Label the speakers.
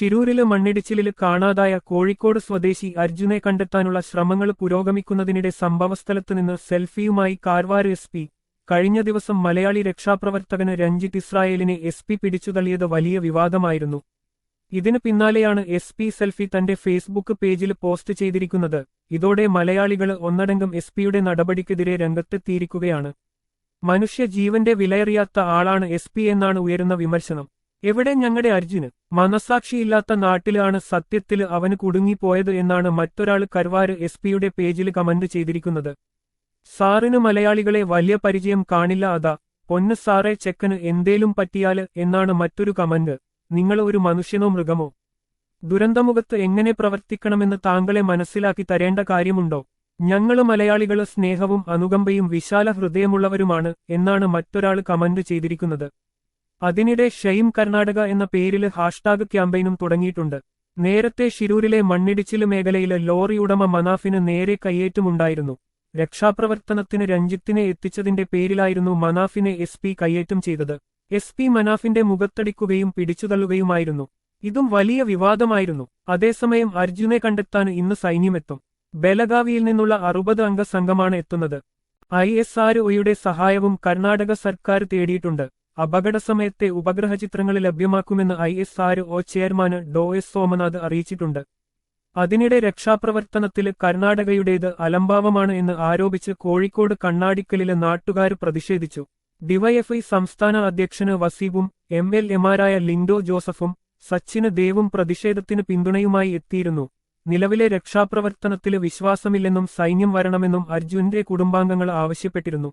Speaker 1: ഷിരൂരിൽ മണ്ണിടിച്ചിലിൽ കാണാതായ കോഴിക്കോട് സ്വദേശി അർജുനെ കണ്ടെത്താനുള്ള ശ്രമങ്ങൾ പുരോഗമിക്കുന്നതിനിടെ സംഭവസ്ഥലത്ത് നിന്ന് സെൽഫിയുമായി കാർവാർ എസ് പി. കഴിഞ്ഞ ദിവസം മലയാളി രക്ഷാപ്രവർത്തകന് രഞ്ജിത്ത് ഇസ്രായേലിനെ എസ് പി പിടിച്ചുതള്ളിയത് വലിയ വിവാദമായിരുന്നു. ഇതിനു പിന്നാലെയാണ് എസ് പി സെൽഫി തന്റെ ഫേസ്ബുക്ക് പേജിൽ പോസ്റ്റ് ചെയ്തിരിക്കുന്നത്. ഇതോടെ മലയാളികൾ ഒന്നടങ്കം എസ് പിയുടെ നടപടിക്കെതിരെ രംഗത്തെത്തിയിരിക്കുകയാണ്. മനുഷ്യ ജീവന്റെ വിലയറിയാത്ത ആളാണ് എസ് പി എന്നാണ് ഉയരുന്ന വിമർശനം. എവിടെ ഞങ്ങളുടെ അർജുന്? മനസാക്ഷിയില്ലാത്ത നാട്ടിലാണ് സത്യത്തിൽ അവന് കുടുങ്ങിപ്പോയത് എന്നാണ് മറ്റൊരാൾ കർവാര് എസ് പിയുടെ പേജിൽ കമന്റ് ചെയ്തിരിക്കുന്നത്. സാറിന് മലയാളികളെ വലിയ പരിചയം കാണില്ല അതാ. പൊന്ന് സാറേ ചെക്കന് എന്തേലും പറ്റിയാൽ എന്നാണ് മറ്റൊരു കമന്റ്. നിങ്ങൾ ഒരു മനുഷ്യനോ മൃഗമോ? ദുരന്തമുഖത്ത് എങ്ങനെ പ്രവർത്തിക്കണമെന്ന് താങ്കളെ മനസ്സിലാക്കി തരേണ്ട കാര്യമുണ്ടോ? ഞങ്ങൾ മലയാളികൾ സ്നേഹവും അനുകമ്പയും വിശാല ഹൃദയമുള്ളവരുമാണ് എന്നാണ് മറ്റൊരാൾ കമന്റ് ചെയ്തിരിക്കുന്നത്. അതിനിടെ ഷെയിം കർണാടക എന്ന പേരിൽ ഹാഷ്ടാഗ് ക്യാമ്പയിനും തുടങ്ങിയിട്ടുണ്ട്. നേരത്തെ ഷിരൂരിലെ മണ്ണിടിച്ചിൽ മേഖലയിലെ ലോറി ഉടമ മനാഫിന് നേരെ കയ്യേറ്റമുണ്ടായിരുന്നു. രക്ഷാപ്രവർത്തനത്തിന് രഞ്ജിത്തിനെ എത്തിച്ചതിന്റെ പേരിലായിരുന്നു മനാഫിനെ എസ് പി കയ്യേറ്റം ചെയ്തത്. എസ് പി മനാഫിന്റെ മുഖത്തടിക്കുകയും പിടിച്ചുതള്ളുകയുമായിരുന്നു. ഇതും വലിയ വിവാദമായിരുന്നു. അതേസമയം അർജുനെ കണ്ടെത്താൻ ഇന്ന് സൈന്യമെത്തും. ബലഗാവിയിൽ നിന്നുള്ള അറുപത് അംഗ സംഘമാണ് എത്തുന്നത്. ഐ എസ് ആർ ഒയുടെ സഹായവും കർണാടക സർക്കാർ തേടിയിട്ടുണ്ട്. അപകടസമയത്തെ ഉപഗ്രഹ ചിത്രങ്ങൾ ലഭ്യമാക്കുമെന്ന് I S R O chairman Dr S Somanath അറിയിച്ചിട്ടുണ്ട്. അതിനിടെ രക്ഷാപ്രവർത്തനത്തിൽ കർണാടകയുടേത് അലംഭാവമാണ് എന്ന് ആരോപിച്ച് കോഴിക്കോട് കണ്ണാടിക്കലിലെ നാട്ടുകാർ പ്രതിഷേധിച്ചു. ഡിവൈഎഫ്ഐ സംസ്ഥാന അധ്യക്ഷന് വസീബും എം എൽ എമാരായ ലിൻഡോ ജോസഫും സച്ചിന് ദേവും പ്രതിഷേധത്തിന് പിന്തുണയുമായി എത്തിയിരുന്നു. നിലവിലെ രക്ഷാപ്രവർത്തനത്തിൽ വിശ്വാസമില്ലെന്നും സൈന്യം വരണമെന്നും അർജുന്റെ കുടുംബാംഗങ്ങൾ ആവശ്യപ്പെട്ടിരുന്നു.